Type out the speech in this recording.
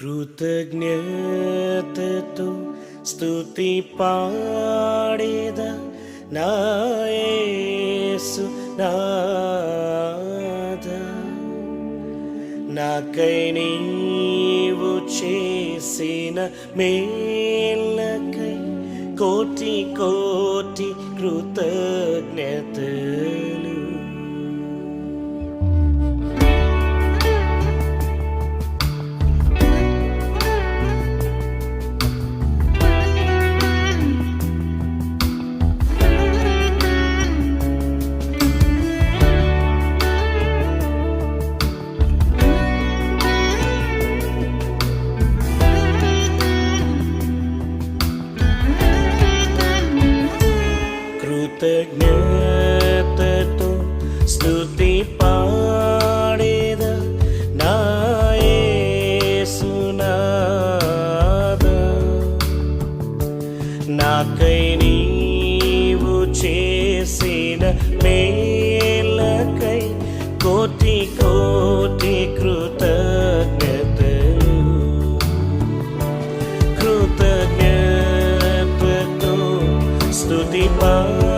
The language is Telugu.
కృతజ్ఞతతో స్తుతి పాడేద నాయసు నాద నాకై నీవు చేసిన మేలకై కోటి కోటి కృతజ్ఞతలు. కృతజ్ఞతతో స్థుతి పాడేద నాయసునాద నాకై నీవు చేసిన మేలకై కోటి కోటి కృతజ్ఞతలు. కృతజ్ఞతతో స్తుతి పాడేద